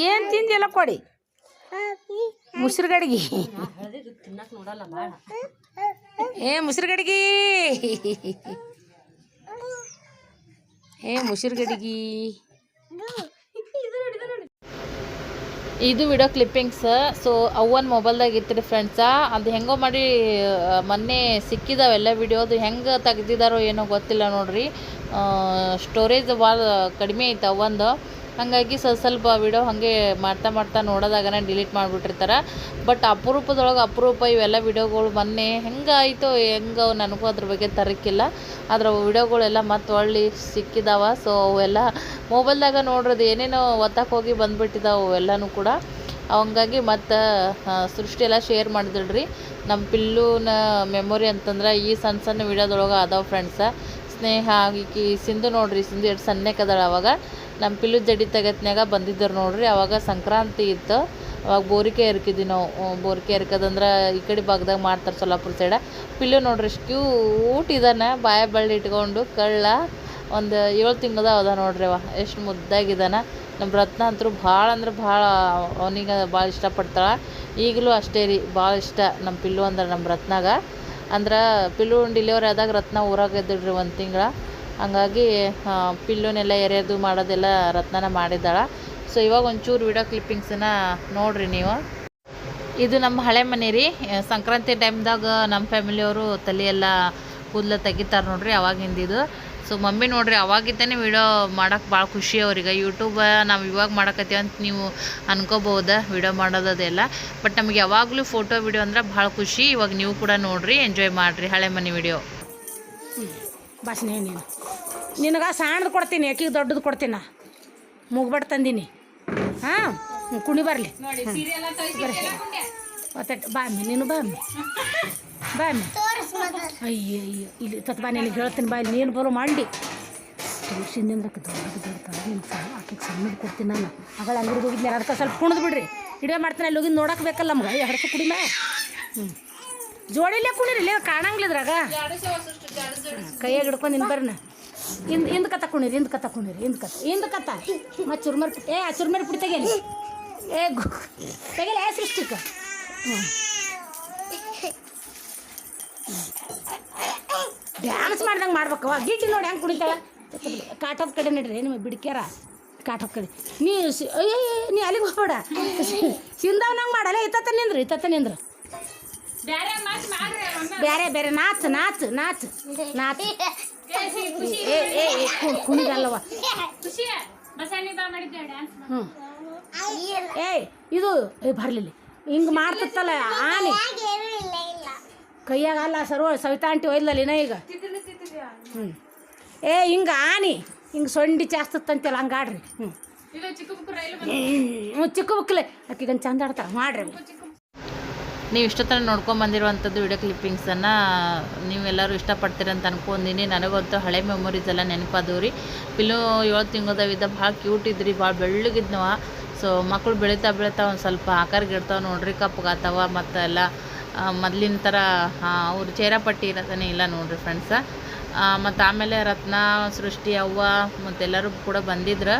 ಏನು ತಿಂದಿಲ್ಲ ಕೊಡಿ? ಮುಸ್ರು ಗಡಿಗೆ ಏ ಮುಸ್ರು ಗಡಿಗಿ ಏ ಮುಸ್ರು ಗಡಿಗಿ ಇದು ವಿಡಿಯೋ ಕ್ಲಿಪ್ಪಿಂಗ್ಸ್ ಸೊ ಅವನ್ ಮೊಬೈಲ್ದಾಗ ಇತ್ತು ಫ್ರೆಂಡ್ಸ ಅದು ಹೆಂಗೋ ಮಾಡಿ ಮೊನ್ನೆ ಸಿಕ್ಕಿದಾವೆಲ್ಲ ವಿಡಿಯೋದು ಹೆಂಗೆ ತೆಗ್ದಿದಾರೋ ಏನೋ ಗೊತ್ತಿಲ್ಲ ನೋಡ್ರಿ. ಸ್ಟೋರೇಜ್ ಭಾಳ ಕಡಿಮೆ ಐತೆ ಅವಂದು ಹಾಗಾಗಿ ಸ್ವಲ್ಪ ಸ್ವಲ್ಪ ವಿಡಿಯೋ ಹಾಗೆ ಮಾಡ್ತಾ ಮಾಡ್ತಾ ನೋಡೋದಾಗನೆ ಡಿಲೀಟ್ ಮಾಡಿಬಿಟ್ಟಿರ್ತಾರೆ. ಬಟ್ ಅಪರೂಪದೊಳಗೆ ಅಪರೂಪ ಇವೆಲ್ಲ ವಿಡಿಯೋಗಳು ಮೊನ್ನೆ ಹೆಂಗಾಯಿತು ಹೆಂಗೆ ನನಗೂ ಅದ್ರ ಬಗ್ಗೆ ತರಕಿಲ್ಲ. ಅವು ವಿಡಿಯೋಗಳೆಲ್ಲ ಮತ್ತೆ ಒಳ್ಳೆ ಸಿಕ್ಕಿದಾವ. ಸೊ ಅವೆಲ್ಲ ಮೊಬೈಲ್ದಾಗ ನೋಡಿರೋದು ಏನೇನೋ ಒತ್ತಕ್ಕೆ ಹೋಗಿ ಬಂದುಬಿಟ್ಟಿದ್ದಾವೆ ಅವೆಲ್ಲನೂ ಕೂಡ. ಹಂಗಾಗಿ ಮತ್ತು ಸೃಷ್ಟಿ ಎಲ್ಲ ಶೇರ್ ಮಾಡಿದ್ರಿ ನಮ್ಮ ಪಿಲ್ಲೂನ ಮೆಮೊರಿ ಅಂತಂದ್ರೆ ಈ ಸಣ್ಣ ಸಣ್ಣ ವಿಡಿಯೋದೊಳಗೆ ಅದಾವ ಫ್ರೆಂಡ್ಸ ಸ್ನೇಹ ಆಗಿ ಸಿಂಧು ನೋಡ್ರಿ, ಸಿಂಧು ಎಷ್ಟು ಸಣ್ಣಕ್ಕದಾಳ ಅವಾಗ. ನಮ್ಮ ಪಿಲ್ಲು ಜಡಿ ತೆಗತ್ನ್ಯಾಗ ಬಂದಿದ್ದರು ನೋಡ್ರಿ, ಅವಾಗ ಸಂಕ್ರಾಂತಿ ಇತ್ತು. ಅವಾಗ ಬೋರಿಕೆ ಎರ್ಕಿದ್ವಿ ನಾವು. ಬೋರಿಕೆ ಎರ್ಕದಂದ್ರೆ ಈ ಕಡೆ ಭಾಗದಾಗ ಮಾಡ್ತಾರೆ ಸೊಲ್ಲಾಪುರ ಸೈಡ. ಪಿಲ್ಲು ನೋಡ್ರಿ ಎಷ್ಟು ಕ್ಯೂಟ್ ಇದಾನ. ಬಾಯ ಬಳ್ಳಿ ಇಟ್ಕೊಂಡು ಕಳ್ಳ ಒಂದು ಏಳು ತಿಂಗಳದ ಅದ ನೋಡ್ರಿ ಅವ. ಎಷ್ಟು ಮುದ್ದಾಗಿದ್ದಾನೆ ನಮ್ಮ ರತ್ನ ಅಂತೂ ಭಾಳ ಅಂದ್ರೆ ಭಾಳ ಅವನಿಗೆ ಭಾಳ ಇಷ್ಟಪಡ್ತಾಳೆ. ಈಗಲೂ ಅಷ್ಟೇ ರೀ, ಭಾಳ ಇಷ್ಟ ನಮ್ಮ ಪಿಲ್ಲು ಅಂದ್ರೆ ನಮ್ಮ ರತ್ನಾಗ. ಅಂದ್ರೆ ಪಿಲ್ಲು ಡಿಲಿವರಿ ಆದಾಗ ರತ್ನ ಊರಾಗ ಇದ್ದಿಡ್ರಿ ಒಂದು ತಿಂಗಳ. ಹಂಗಾಗಿ ಪಿಲ್ಲುನೆಲ್ಲ ಎರೆಯೋದು ಮಾಡೋದೆಲ್ಲ ರತ್ನನ ಮಾಡಿದ್ದಾಳೆ. ಸೊ ಇವಾಗ ಒಂಚೂರು ವಿಡಿಯೋ ಕ್ಲಿಪ್ಪಿಂಗ್ಸನ್ನ ನೋಡ್ರಿ ನೀವು. ಇದು ನಮ್ಮ ಹಳೆ ಮನೆ ರೀ. ಸಂಕ್ರಾಂತಿ ಟೈಮ್ದಾಗ ನಮ್ಮ ಫ್ಯಾಮಿಲಿಯವರು ತಲೆಯೆಲ್ಲ ಕೂದಲು ತೆಗಿತಾರೆ ನೋಡ್ರಿ ಅವಾಗಿಂದಿದು ಸೊ ಮಮ್ಮಿ ನೋಡ್ರಿ ಅವಾಗಿದ್ದಾನೆ ವಿಡಿಯೋ ಮಾಡೋಕ್ಕೆ ಭಾಳ ಖುಷಿ ಅವ್ರಿಗೆ ಯೂಟ್ಯೂಬ ನಾವು ಇವಾಗ ಮಾಡಕತ್ತೀವಿ ಅಂತ ನೀವು ಅನ್ಕೋಬೋದು ವಿಡಿಯೋ ಮಾಡೋದದೆಲ್ಲ ಬಟ್ ನಮಗೆ ಯಾವಾಗಲೂ ಫೋಟೋ ವಿಡಿಯೋ ಅಂದ್ರೆ ಭಾಳ ಖುಷಿ. ಇವಾಗ ನೀವು ಕೂಡ ನೋಡಿರಿ ಎಂಜಾಯ್ ಮಾಡಿರಿ ಹಳೆ ಮನೆ ವಿಡಿಯೋ ಬಾಸ್ನೆ ನೀನು. ನಿನಗೆ ಸಣ್ಣದು ಕೊಡ್ತೀನಿ ಆಕಿಗೆ ದೊಡ್ಡದು ಕೊಡ್ತೀನಿ. ನಾ ಮುಗ್ಬಟ್ ತಂದೀನಿ. ಹಾಂ ಕುಣಿ ಬರಲಿ. ಒತ್ತಟ್ಟು ಬಾಮಿ ನೀನು ಬಾಮಿ ಬಾಮಿ ಅಯ್ಯೋ ಅಯ್ಯೋ ಇಲ್ಲಿ ತತ್ ಬಾ ನಿನಗೆ ಹೇಳ್ತೀನಿ ಬಾ ಇಲ್ಲಿ ನೀನು ಬರೋ ಮಾಡಿ. ತೋರ್ಸಿಂದಿಂದ ದೊಡ್ಡದು ದೊಡ್ಡ ನಿನ್ಗೆ ಸಹ ಆಕೆಗೆ ಸಣ್ಣದು ಕೊಡ್ತೀನಿ ನಾನು. ಆಗಳ ಅಂಗಡಿಗೆ ಹೋಗಿದ್ನಿ ಅದಕ್ಕೆ ಸ್ವಲ್ಪ ಕುಣಿದು ಬಿಡ್ರಿ. ಇಡೇ ಮಾಡ್ತೀನಿ ಅಲ್ಲಿ ಹೋಗಿ ನೋಡಕ್ಕೆ ಬೇಕಲ್ಲ ನಮ್ಗೆ ಎರಡು ಕುಡಿಮೆ? ಹ್ಞೂ ಜೋಡಿಲೇ ಕುಣಿರಿ ಲೇ ಕಾಣಂಗಿಲ್ಲದ್ರಾಗ ಕೈಯಾಗ ಹಿಡ್ಕೊಂಡು ನಿನ್ ಬರ್ನ. ಹಿಂದ್ ಹಿಂದ್ ಕತ್ತ ಕುಣಿರಿ ಹಿಂದ್ ಕತ್ತ ಕುಣಿರಿ ಹಿಂದ್ ಕತ್ತ ಹಿಂದ್ ಕತ್ತ. ಮತ್ತು ಚುರ್ಮರ್ ಏ ಆ ಚುರ್ಮರ್ ಪುಡಿ ತೆಗೇಲಿ. ಏ ಗು ತೆಗೇಲಿ ಏ ಸೃಷ್ಟಿಕ. ಹ್ಞೂ ಡ್ಯಾನ್ಸ್ ಮಾಡ್ದಂಗೆ ಮಾಡ್ಬೇಕು ಗೀಟಿ ನೋಡಿ ಹೆಂಗೆ ಕುಣಿತಾಳ. ಕಾಟದ ಕಡೆ ನಡ್ರಿ ನಿಮಗೆ ಬಿಡ್ಕ್ಯಾರ. ಕಾಟದ ಕಡೆ. ನೀ ನೀ ಅಲ್ಲಿಗೆ ಹೋಗ್ಬೇಡ. ಸಿಂದವ್ನಂಗೆ ಮಾಡಲ್ಲ ಇತ್ತ ನಿಂದ್ರು ಇತ್ತ ನಿಂದ್ರು. ಬೇರೆ ಬೇರೆ ನಾಚು ನಾಚು ನಾಚ್ ನಾಚು ಏ ಏ ಕುಣಿಗಲ್ಲವ ಹ್ಞೂ ಏಯ್ ಇದು ಏ ಬರಲಿಲ್ಲ. ಹಿಂಗೆ ಮಾಡ್ತಿತ್ತಲ್ಲ ಆನೆ. ಕೈಯಾಗಲ್ಲ ಕೈಯಾಗ ಅಲ್ಲ ಸರ್ವ ಸವಿತಾ ಆಂಟಿ ಒಯ್ದಲ್ಲ ಈಗ. ಹ್ಞೂ ಏ ಹಿಂಗೆ ಆನಿ ಹಿಂಗೆ ಸೊಂಡಿ ಚಾಸ್ತಂತೆಲ್ಲ ಹಂಗಾಡ್ರಿ. ಹ್ಮ್. ಹ್ಞೂ ಹ್ಞೂ ಚಿಕ್ಕ ಬುಕ್ಲೆ ಆಕಿಗಂದು ಚಂದ ಆಡ್ತಾರೆ ಮಾಡ್ರಿ. ನೀವು ಇಷ್ಟೊತ್ತನ ನೋಡ್ಕೊಂಬಂದಿರುವಂಥದ್ದು ವಿಡಿಯೋ ಕ್ಲಿಪ್ಪಿಂಗ್ಸನ್ನು ನೀವೆಲ್ಲರೂ ಇಷ್ಟಪಡ್ತೀರಂತ ಅಂತ ಅನ್ಕೊಂದಿನಿ ನನಗಂತೂ ಹಳೆ ಮೆಮೊರೀಸ್ ಎಲ್ಲ ನೆನಪಾದವು ರೀ. ಪಿಲ್ಲು ಏಳು ತಿಂಗಳದವಿದ್ದ ಭಾಳ ಕ್ಯೂಟ್ ಇದ್ರಿ, ಭಾಳ ಬೆಳ್ಳಗಿದ್ನವ. ಸೊ ಮಕ್ಕಳು ಬೆಳೀತಾ ಬೆಳೀತಾ ಒಂದು ಸ್ವಲ್ಪ ಆಕಾರ ಗಿಡ್ತಾವೆ ನೋಡ್ರಿ ಕಪ್ಪಗಾತಾವ ಮತ್ತು ಎಲ್ಲ ಮೊದಲಿನ ಥರ ಅವ್ರ ಚೇರಾಪಟ್ಟಿ ಇರೋದೇ ಇಲ್ಲ ನೋಡ್ರಿ ಫ್ರೆಂಡ್ಸ ಮತ್ತು ಆಮೇಲೆ ರತ್ನ, ಸೃಷ್ಟಿ, ಅವ್ವ ಮತ್ತೆಲ್ಲರೂ ಕೂಡ ಬಂದಿದ್ರು.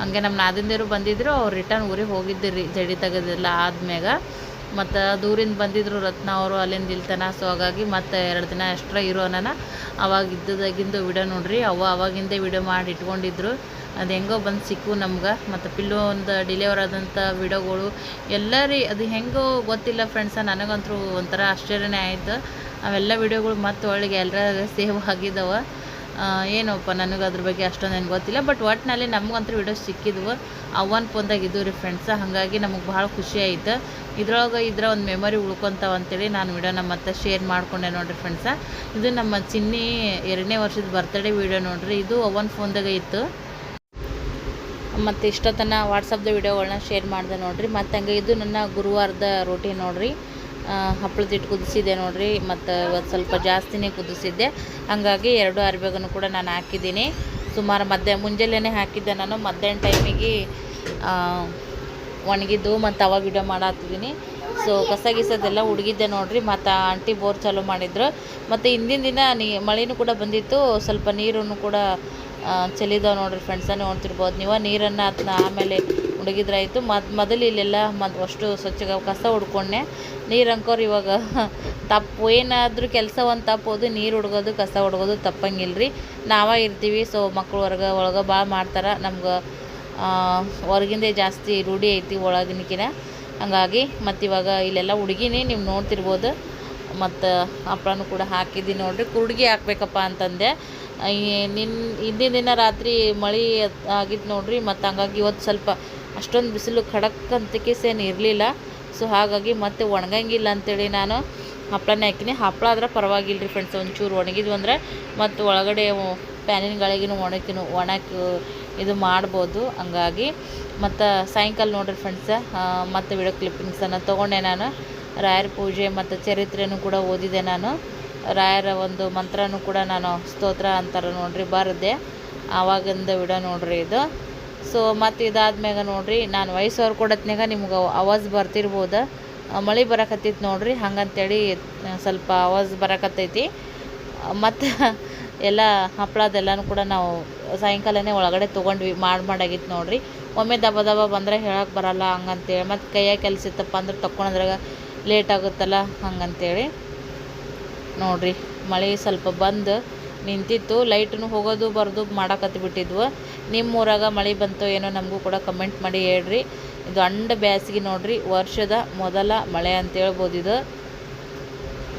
ಹಂಗೆ ನಮ್ಮ ನಾದಿಂದಿರು ಬಂದಿದ್ರು, ಅವ್ರು ರಿಟರ್ನ್ ಊರಿಗೆ ಹೋಗಿದ್ದಿರಿ, ಜಡಿ ತೆಗೆದಿಲ್ಲ ಆದ್ಮ್ಯಾಗ. ಮತ್ತು ದೂರಿಂದ ಬಂದಿದ್ದರು ರತ್ನ ಅವರು ಅಲ್ಲಿಂದ ಇಲ್ತನ ಸೊ ಹಾಗಾಗಿ ಮತ್ತು ಎರಡು ದಿನ ಎಕ್ಸ್ಟ್ರಾ ಇರೋನ ಅವಾಗ ಇದ್ದದಾಗಿಂದು ವಿಡಿಯೋ ನೋಡಿರಿ. ಅವ ಅವಾಗಿಂದೇ ವಿಡಿಯೋ ಮಾಡಿ ಇಟ್ಕೊಂಡಿದ್ರು. ಅದು ಹೆಂಗೋ ಬಂದು ಸಿಕ್ಕು ನಮ್ಗೆ. ಮತ್ತು ಪಿಲ್ಲೋ ಒಂದು ಡಿಲಿವರ್ ಆದಂಥ ವಿಡಿಯೋಗಳು ಎಲ್ಲರಿ ಅದು ಹೆಂಗೋ ಗೊತ್ತಿಲ್ಲ ಫ್ರೆಂಡ್ಸ ನನಗಂತೂ ಒಂಥರ ಆಶ್ಚರ್ಯನೇ ಆಯಿತು. ಅವೆಲ್ಲ ವಿಡಿಯೋಗಳು ಮತ್ತೆ ಒಳಗೆ ಎಲ್ಲರ ಸೇವ್ ಆಗಿದ್ದಾವೆ. ಏನಪ್ಪ, ನನಗೆ ಅದ್ರ ಬಗ್ಗೆ ಅಷ್ಟೊಂದು ಗೊತ್ತಿಲ್ಲ ಬಟ್ ಒಟ್ಟಿನಲ್ಲಿ ನಮಗಂತೂ ವಿಡಿಯೋ ಸಿಕ್ಕಿದ್ವು. ಅವನ್ ಫೋನ್ದಾಗ ಇದ್ದು ರೀ ಫ್ರೆಂಡ್ಸ ಹಾಗಾಗಿ ನಮಗೆ ಭಾಳ ಖುಷಿ ಆಯ್ತು. ಇದ್ರೊಳಗೆ ಇದ್ರ ಒಂದು ಮೆಮೊರಿ ಉಳ್ಕೊತಾವ ಅಂತೇಳಿ ನಾನು ವಿಡಿಯೋ ನಮ್ಮ ಮತ್ತೆ ಶೇರ್ ಮಾಡ್ಕೊಂಡೆ ನೋಡಿರಿ ಫ್ರೆಂಡ್ಸ ಇದು ನಮ್ಮ ಚಿನ್ನಿ ಎರಡನೇ ವರ್ಷದ ಬರ್ತ್ಡೇ ವಿಡಿಯೋ ನೋಡ್ರಿ, ಇದು ಅವನ್ ಫೋನ್ದಾಗ ಇತ್ತು. ಮತ್ತು ಇಷ್ಟೊತ್ತನ ವಾಟ್ಸಪ್ದ ವಿಡಿಯೋಗಳನ್ನ ಶೇರ್ ಮಾಡಿದೆ ನೋಡಿರಿ. ಮತ್ತು ಹಂಗೆ ಇದು ನನ್ನ ಗುರುವಾರದ ರೋಟಿ ನೋಡ್ರಿ. ಆ, ಹಪ್ಪಳದ ಹಿಟ್ಟು ಕುದಿಸಿದ್ದೆ ನೋಡ್ರಿ ಮತ್ತು ಇವತ್ತು ಸ್ವಲ್ಪ ಜಾಸ್ತಿನೇ ಕುದಿಸಿದ್ದೆ. ಹಾಗಾಗಿ ಎರಡು ಅರಿಬೇಗನ್ನು ಕೂಡ ನಾನು ಹಾಕಿದ್ದೀನಿ. ಸುಮಾರು ಮಧ್ಯ ಮುಂಜಾನೆ ಹಾಕಿದ್ದೆ ನಾನು. ಮಧ್ಯಾಹ್ನ ಟೈಮಿಗೆ ಒಣಗಿದ್ದು ಮತ್ತು ಅವಾಗ ವಿಡಿಯೋ ಮಾಡಾತಿದ್ದೀನಿ ಸೊ ಕಸ ಗಿಸದೆಲ್ಲ ಹುಡುಗಿದ್ದೆ ನೋಡಿರಿ ಮತ್ತು ಆಂಟಿ ಬೋರ್ ಚಾಲೂ ಮಾಡಿದ್ರು. ಮತ್ತು ಹಿಂದಿನ ದಿನ ನೀ ಮಳೆನೂ ಕೂಡ ಬಂದಿತ್ತು. ಸ್ವಲ್ಪ ನೀರನ್ನು ಕೂಡ ಚೆಲ್ಲಿದಾವೆ ನೋಡಿರಿ ಫ್ರೆಂಡ್ಸ ನೋಡ್ತಿರ್ಬೋದು ನೀವು ನೀರನ್ನು ಅದನ್ನ ಆಮೇಲೆ ಹುಡುಗಿದ್ರಾಯ್ತು. ಮದ್, ಮೊದಲು ಇಲ್ಲೆಲ್ಲ ಮತ್ತು ಅಷ್ಟು ಸ್ವಚ್ಛಗೆ ಕಸ ಹುಡ್ಕೊಂಡೆ. ನೀರು ಅಂಕೋರು ಇವಾಗ ತಪ್ಪು. ಏನಾದರೂ ಕೆಲಸ ಒಂದು ತಪ್ಪೋದು ನೀರು ಹುಡ್ಗೋದು ಕಸ ಹುಡ್ಗೋದು ತಪ್ಪಂಗಿಲ್ಲ ರೀ ನಾವೇ ಇರ್ತೀವಿ ಸೊ ಮಕ್ಕಳು ಹೊರಗೆ, ಒಳಗೆ ಭಾಳ ಮಾಡ್ತಾರೆ. ನಮ್ಗೆ ಹೊರಗಿಂದೇ ಜಾಸ್ತಿ ರೂಢಿ ಐತಿ ಒಳಗಿನಕಿನ. ಹಂಗಾಗಿ ಮತ್ತು ಇವಾಗ ಇಲ್ಲೆಲ್ಲ ಹುಡುಗಿನೇ, ನೀವು ನೋಡ್ತಿರ್ಬೋದು. ಮತ್ತು ಹಪ್ಪಳನೂ ಕೂಡ ಹಾಕಿದ್ದೀನಿ ನೋಡಿರಿ. ಕುಡುಗಿ ಹಾಕ್ಬೇಕಪ್ಪ ಅಂತಂದೆ. ನಿನ್ನ ಹಿಂದಿನ ದಿನ ರಾತ್ರಿ ಮಳೆ ಆಗಿತ್ತು ನೋಡಿರಿ. ಮತ್ತು ಹಂಗಾಗಿ ಇವತ್ತು ಸ್ವಲ್ಪ ಅಷ್ಟೊಂದು ಬಿಸಿಲು ಖಡಕ್ ಅಂತಕೇಸೇನು ಇರಲಿಲ್ಲ. ಸೊ ಹಾಗಾಗಿ ಮತ್ತೆ ಒಣಗಂಗಿಲ್ಲ ಅಂತೇಳಿ ನಾನು ಹಪ್ಪಳನೇ ಹಾಕಿನಿ ಹಪ್ಪಳ ಆದ್ರೆ ಪರವಾಗಿಲ್ಲ ರೀ ಫ್ರೆಂಡ್ಸ್ ಒಂಚೂರು ಒಣಗಿದ್ವು ಅಂದರೆ ಮತ್ತು ಒಳಗಡೆ ಪ್ಯಾನಿನ ಗಾಳಿಗಿನೂ ಒಣಕಿನು ಒಣಕ್ಕೆ ಇದು ಮಾಡ್ಬೋದು. ಹಂಗಾಗಿ ಮತ್ತು ಸಾಯಂಕಾಲ ನೋಡ್ರಿ ಫ್ರೆಂಡ್ಸ ಮತ್ತು ವಿಡಿಯೋ ಕ್ಲಿಪ್ಪಿಂಗ್ಸನ್ನು ತೊಗೊಂಡೆ ನಾನು. ರಾಯರ ಪೂಜೆ ಮತ್ತು ಚರಿತ್ರೆನೂ ಕೂಡ ಓದಿದೆ ನಾನು. ರಾಯರ ಒಂದು ಮಂತ್ರನೂ ಕೂಡ ನಾನು ಸ್ತೋತ್ರ ಅಂತಾರೆ ನೋಡ್ರಿ, ಬರೆದೆ. ಆವಾಗಿಂದ ವಿಡಿಯೋ ನೋಡ್ರಿ ಇದು. ಸೊ ಮತ್ತು ಇದಾದ್ಮ್ಯಾಗ ನೋಡ್ರಿ, ನಾನು ವಯಸ್ಸವ್ರು ಕೊಡತ್ನಾಗ ನಿಮ್ಗೆ ಅವಾಜ್ ಬರ್ತಿರ್ಬೋದು. ಮಳೆ ಬರಕತ್ತೈತಿ ನೋಡ್ರಿ, ಹಂಗಂತೇಳಿ ಸ್ವಲ್ಪ ಅವಾಜ್ ಬರಕತ್ತೈತಿ. ಮತ್ತು ಎಲ್ಲ ಹಪ್ಪಳದೆಲ್ಲನೂ ಕೂಡ ನಾವು ಸಾಯಂಕಾಲನೇ ಒಳಗಡೆ ತೊಗೊಂಡ್ವಿ, ಮಾಡಿ ಮಾಡಾಗಿತ್ತು ನೋಡ್ರಿ. ಒಮ್ಮೆ ದಬ ದಬ ಬಂದರೆ ಹೇಳಕ್ಕೆ ಬರಲ್ಲ, ಹಂಗಂತೇಳಿ. ಮತ್ತು ಕೈಯಾಗ ಕೆಲಸ ಇತ್ತಪ್ಪ ಅಂದ್ರೆ ತಕ್ಕೊಂಡ್ರಾಗ ಲೇಟ್ ಆಗುತ್ತಲ್ಲ, ಹಂಗಂತೇಳಿ. ನೋಡ್ರಿ, ಮಳೆ ಸ್ವಲ್ಪ ಬಂದು ನಿಂತಿತ್ತು. ಲೈಟ್ನು ಹೋಗೋದು ಬರೋದು ಮಾಡಾಕತ್ತಿ ಬಿಟ್ಟಿದ್ವು. ನಿಮ್ಮ ಊರಾಗ ಮಳೆ ಬಂತು ಏನೋ ನಮಗೂ ಕೂಡ ಕಮೆಂಟ್ ಮಾಡಿ ಹೇಳ್ರಿ. ಇದು ಅಂಡ ಬ್ಯಾಸಿಗೆ ನೋಡ್ರಿ. ವರ್ಷದ ಮೊದಲ ಮಳೆ ಅಂತ ಹೇಳ್ಬೋದು ಇದು.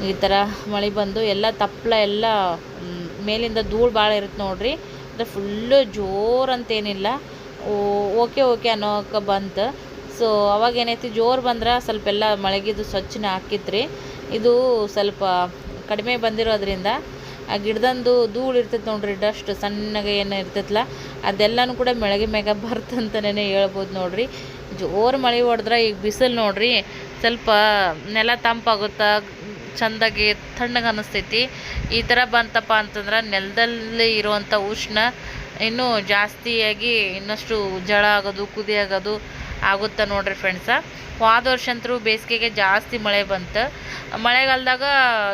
ಈ ಥರ ಮಳೆ ಬಂದು ಎಲ್ಲ ತಪ್ಪಲ ಎಲ್ಲ ಮೇಲಿಂದ ಧೂಳು ಭಾಳ ಇರುತ್ತೆ ನೋಡ್ರಿ. ಅಂದರೆ ಫುಲ್ಲು ಜೋರು ಅಂತೇನಿಲ್ಲ ಓಕೆ ಓಕೆ ಅನ್ನೋಕೆ ಬಂತು. ಸೊ ಅವಾಗ ಏನೈತಿ, ಜೋರು ಬಂದ್ರೆ ಸ್ವಲ್ಪ ಎಲ್ಲ ಮಳೆಗಿದು ಸ್ವಚ್ಛನ ಹಾಕಿತ್ರಿ. ಇದು ಸ್ವಲ್ಪ ಕಡಿಮೆ ಬಂದಿರೋದ್ರಿಂದ ಆ ಗಿಡದಂದು ಧೂಳು ಇರ್ತೈತೆ ನೋಡ್ರಿ, ಡಸ್ಟ್ ಸಣ್ಣಗೆ ಏನು ಇರ್ತೈತಲ್ಲ ಅದೆಲ್ಲನೂ ಕೂಡ ಮೆಳಗೆ ಮ್ಯಾಗ ಬರ್ತಂತನೇ ಹೇಳ್ಬೋದು ನೋಡ್ರಿ. ಜೋರು ಮಳೆ ಹೊಡೆದ್ರೆ ಈಗ ಬಿಸಿಲು ನೋಡ್ರಿ, ಸ್ವಲ್ಪ ನೆಲ ತಂಪಾಗುತ್ತಾ, ಚೆಂದಾಗಿ ತಣ್ಣಗೆ ಅನ್ನಿಸ್ತೈತಿ ಈ ಥರ ಬಂತಪ್ಪ ಅಂತಂದ್ರೆ ನೆಲದಲ್ಲಿ ಇರುವಂಥ ಉಷ್ಣ ಇನ್ನೂ ಜಾಸ್ತಿಯಾಗಿ ಇನ್ನಷ್ಟು ಜಳ ಆಗೋದು, ಕುದಿ ಆಗೋದು ಆಗುತ್ತೆ ನೋಡ್ರಿ ಫ್ರೆಂಡ್ಸ ಹೋದ ವರ್ಷ ಅಂತೂ ಬೇಸಿಗೆಗೆ ಜಾಸ್ತಿ ಮಳೆ ಬಂತು. ಮಳೆಗಾಲದಾಗ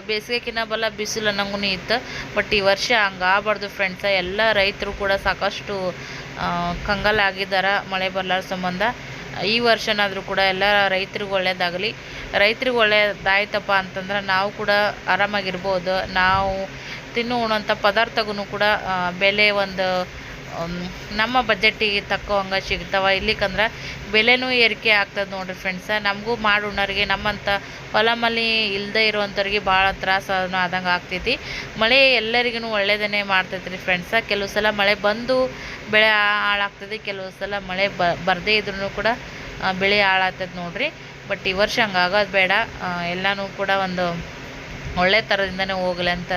ಬೇಸಿಗೆಕಿನ್ನ ಬಲ್ಲ ಬಿಸಿಲು ಅನ್ನಂಗೂ ಇತ್ತು. ಬಟ್ ಈ ವರ್ಷ ಹಂಗೆ ಆಗ್ಬಾರ್ದು ಫ್ರೆಂಡ್ಸ ಎಲ್ಲ ರೈತರು ಕೂಡ ಸಾಕಷ್ಟು ಕಂಗಲಾಗಿದ್ದಾರೆ ಮಳೆ ಬರ್ಲಾರ ಸಂಬಂಧ. ಈ ವರ್ಷನಾದರೂ ಕೂಡ ಎಲ್ಲ ರೈತರಿಗೂ ಒಳ್ಳೆಯದಾಗಲಿ ರೈತರಿಗೆ ಒಳ್ಳೆಯದಾಯ್ತಪ್ಪ ಅಂತಂದ್ರೆ ನಾವು ಕೂಡ ಆರಾಮಾಗಿರ್ಬೋದು. ನಾವು ತಿನ್ನುವಂಥ ಪದಾರ್ಥಗೂ ಕೂಡ ಬೆಲೆ ಒಂದು ನಮ್ಮ ಬಜೆಟಿಗೆ ತಕ್ಕೋ ಹಂಗೆ ಸಿಗ್ತಾವ. ಇಲ್ಲಿಕಂದ್ರೆ ಬೆಲೆನೂ ಏರಿಕೆ ಆಗ್ತದೆ ನೋಡಿರಿ ಫ್ರೆಂಡ್ಸ ನಮಗೂ ಮಾಡಿ ಉಣ್ಣೋರಿಗೆ ನಮ್ಮಂಥ ಹೊಲ ಮಲಿ ಇಲ್ಲದೆ ಇರುವಂಥವ್ರಿಗೆ ಭಾಳ ತ್ರಾಸ ಆದಂಗೆ ಆಗ್ತೈತಿ. ಮಳೆ ಎಲ್ಲರಿಗೂ ಒಳ್ಳೆಯದನ್ನೇ ಮಾಡ್ತೈತೆ ರೀ ಫ್ರೆಂಡ್ಸ ಕೆಲವು ಸಲ ಮಳೆ ಬಂದು ಬೆಳೆ ಹಾಳಾಗ್ತದೆ, ಕೆಲವು ಸಲ ಮಳೆ ಬ, ಬರದೇ ಇದ್ರೂ ಕೂಡ ಬೆಳೆ ಹಾಳಾಗ್ತದೆ ನೋಡಿರಿ. ಬಟ್ ಈ ವರ್ಷ ಹಂಗಾಗೋದು ಬೇಡ. ಎಲ್ಲನೂ ಕೂಡ ಒಂದು ಒಳ್ಳೆ ಥರದಿಂದನೇ ಹೋಗಲಿ ಅಂತ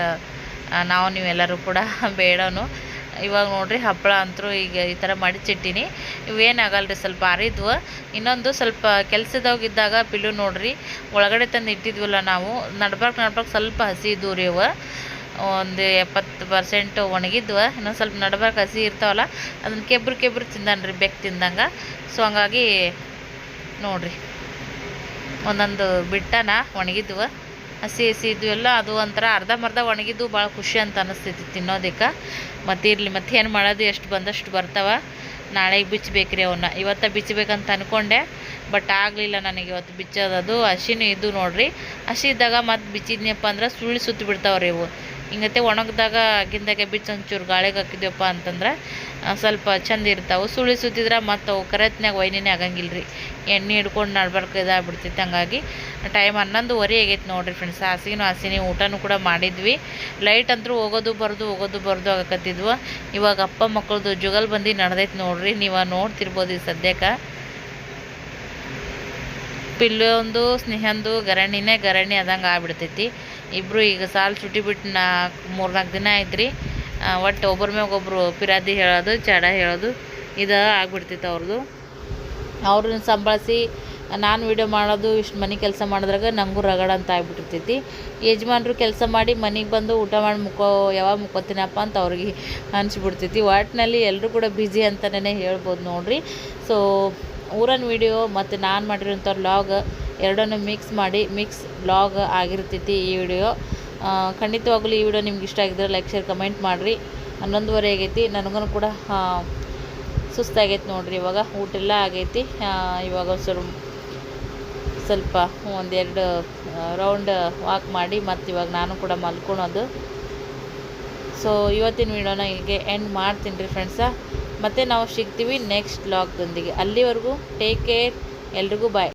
ನಾವು ನೀವೆಲ್ಲರೂ ಕೂಡ ಬೇಡನು. ಇವಾಗ ನೋಡಿರಿ ಹಪ್ಪಳ ಅಂತೂ ಈಗ ಈ ಥರ ಮಡಿಚಿಟ್ಟಿನಿ ಇವೇನಾಗಲ್ಲ ರೀ ಸ್ವಲ್ಪ ಆರಿದ್ವು. ಇನ್ನೊಂದು ಸ್ವಲ್ಪ ಕೆಲ್ಸದವಾಗಿದ್ದಾಗ ಪಿಲ್ಲು ನೋಡ್ರಿ, ಒಳಗಡೆ ತಂದು ಇಟ್ಟಿದ್ವಲ್ಲ ನಾವು ನಡ್ಬಾರ್ದು ನಡ್ಬಾರ್ದು ಸ್ವಲ್ಪ ಹಸಿ ಇದ್ವು ರೀ ಅವು. ಒಂದು ಎಪ್ಪತ್ತು ಪರ್ಸೆಂಟ್ ಒಣಗಿದ್ವು. ಇನ್ನೊಂದು ಸ್ವಲ್ಪ ನಡ್ಬಾರ್ಕ್ ಹಸಿ ಇರ್ತಾವಲ್ಲ, ಅದನ್ನ ಕೆಬ್ರು ಕೆಬ್ರು ತಿಂದಾನ್ರಿ ಬೆಕ್ಕು ತಿಂದಂಗೆ. ಸೊ, ಹಂಗಾಗಿ ನೋಡಿರಿ. ಒಂದೊಂದು ಬಿಟ್ಟನ ಒಣಗಿದ್ವು. ಹಸಿ ಹಸಿ ಇದ್ದು ಎಲ್ಲ ಅದು ಒಂಥರ ಅರ್ಧಂಬರ್ಧ ಒಣಗಿದ್ದು ಭಾಳ ಖುಷಿ ಅಂತ ಅನ್ನಿಸ್ತೈತಿ ತಿನ್ನೋದಕ್ಕೆ. ಮತ್ತು ಇರಲಿ, ಮತ್ತೆ ಏನು ಮಾಡೋದು, ಎಷ್ಟು ಬಂದಷ್ಟು ಬರ್ತಾವ. ನಾಳೆಗೆ ಬಿಚ್ಚಬೇಕ್ರಿ ಅವನ್ನ ಇವತ್ತು ಬಿಚ್ಚಬೇಕಂತ ಅಂದ್ಕೊಂಡೆ ಬಟ್ ಆಗಲಿಲ್ಲ ನನಗೆ ಇವತ್ತು ಬಿಚ್ಚೋದದು. ಹಸಿನೂ ಇದ್ದು ನೋಡಿರಿ. ಹಸಿ ಇದ್ದಾಗ ಮತ್ತೆ ಬಿಚ್ಚಿದ್ನಪ್ಪ ಅಂದ್ರೆ ಸುಳ್ಳು ಸುತ್ತಿ ಬಿಡ್ತಾವ್ರಿ ಇವು. ಹಿಂಗತೆ ಒಣಗಿದಾಗ ಆಗಿಂದಾಗೆ ಬಿಚ್ಚು ಒಂಚೂರು ಗಾಳಿಗೆ ಹಾಕಿದ್ವಪ್ಪ ಅಂತಂದ್ರೆ ಸ್ವಲ್ಪ ಚಂದ ಇರ್ತಾವೆ. ಸುಳಿ ಸುತ್ತಿದ್ರೆ ಮತ್ತು ಅವು ಕರೆತ್ನಾಗ ವೈನಿನೇ ಆಗಂಗಿಲ್ಲ ರೀ ಎಣ್ಣೆ ಹಿಡ್ಕೊಂಡು ನಡ್ಬಾರ್ದು ಇದಾಗ್ಬಿಡ್ತೈತೆ ಹಂಗಾಗಿ. ಟೈಮ್ ಹನ್ನೊಂದುವರೆ ಆಗೈತೆ ನೋಡಿರಿ ಫ್ರೆಂಡ್ಸ್ ಹಾಸಿಗೆನೂ ಹಾಸಿನಿ ಊಟನೂ ಕೂಡ ಮಾಡಿದ್ವಿ. ಲೈಟ್ ಅಂತೂ ಹೋಗೋದು ಬರೋದು ಹೋಗೋದು ಬರೋದು ಆಗಕತ್ತಿದ್ವು. ಇವಾಗ ಅಪ್ಪ ಮಕ್ಕಳದು ಜುಗಲ್ ಬಂದು ನಡೆದೈತೆ ನೋಡಿರಿ. ನೀವು ನೋಡ್ತಿರ್ಬೋದು ಈ ಸದ್ಯಕ್ಕೆ. ಪಿಲ್ಲೊಂದು, ಸ್ನೇಹಂದು, ಗರಣಿನೇ ಗರಣಿ ಆದಂಗೆ ಆಗ್ಬಿಡ್ತೈತಿ. ಇಬ್ಬರು ಈಗ ಸಾಲು ಚುಟ್ಟಿ ಬಿಟ್ಟು ನಾಲ್ಕು ಮೂರ್ನಾಲ್ಕು ದಿನ ಆಯ್ತು ಒಟ್ಟು ಒಬ್ಬರ ಮ್ಯಾಗ ಒಬ್ಬರು ಪಿರಾದಿ ಹೇಳೋದು, ಚಡ ಹೇಳೋದು, ಇದು ಆಗ್ಬಿಡ್ತಿತ್ತು ಅವ್ರದ್ದು ಅವ್ರನ್ನ ಸಂಭಾಳಿಸಿ, ನಾನು ವಿಡಿಯೋ ಮಾಡೋದು, ಇಷ್ಟು ಮನೆ ಕೆಲಸ ಮಾಡಿದ್ರಾಗ ನನಗೂ ರಗಡ ಅಂತ ಆಗ್ಬಿಟ್ಟಿರ್ತೈತಿ. ಯಜಮಾನ್ರು ಕೆಲಸ ಮಾಡಿ ಮನೆಗೆ ಬಂದು ಊಟ ಮಾಡಿ ಮುಕ್ಕೋ ಯಾವಾಗ ಮುಕ್ಕೋತೀನಪ್ಪ ಅಂತ ಅವ್ರಿಗೆ ಅನಿಸ್ಬಿಡ್ತೈತಿ. ಒಟ್ಟಿನಲ್ಲಿ ಎಲ್ಲರೂ ಕೂಡ ಬ್ಯುಸಿ ಅಂತಲೇ ಹೇಳ್ಬೋದು ನೋಡಿರಿ. ಸೊ, ಊರನ್ ವಿಡಿಯೋ ಮತ್ತು ನಾನು ಮಾಡಿರೋಂಥ ವ್ಲಾಗ್ ಎರಡನ್ನೂ ಮಿಕ್ಸ್ ಮಾಡಿ ಮಿಕ್ಸ್ ಬ್ಲಾಗ್ ಆಗಿರ್ತೈತಿ ಈ ವಿಡಿಯೋ ಖಂಡಿತವಾಗಲೂ ಈ ವಿಡಿಯೋ ನಿಮ್ಗೆ ಇಷ್ಟ ಆಗಿದ್ರೆ ಲೈಕ್ ಶೇರ್ ಕಮೆಂಟ್ ಮಾಡಿರಿ. ಹನ್ನೊಂದುವರೆ ಆಗೈತಿ ನನಗೂ ಕೂಡ ಸುಸ್ತಾಗೈತಿ ನೋಡಿರಿ ಇವಾಗ, ಊಟ ಎಲ್ಲ ಆಗೈತಿ. ಇವಾಗ ಸ್ವಲ್ಪ ಸ್ವಲ್ಪ ಒಂದೆರಡು ರೌಂಡ್ ವಾಕ್ ಮಾಡಿ, ಮತ್ತು ಇವಾಗ ನಾನು ಕೂಡ ಮಲ್ಕೊಳೋದು. ಸೊ ಇವತ್ತಿನ ವಿಡಿಯೋನ ಹೀಗೆ ಎಂಡ್ ಮಾಡ್ತೀನಿ ರೀ ಫ್ರೆಂಡ್ಸ ಮತ್ತು ನಾವು ಸಿಗ್ತೀವಿ ನೆಕ್ಸ್ಟ್ ಬ್ಲಾಗ್ದೊಂದಿಗೆ ಅಲ್ಲಿವರೆಗೂ ಟೇಕ್ ಕೇರ್ ಎಲ್ರಿಗೂ ಬಾಯ್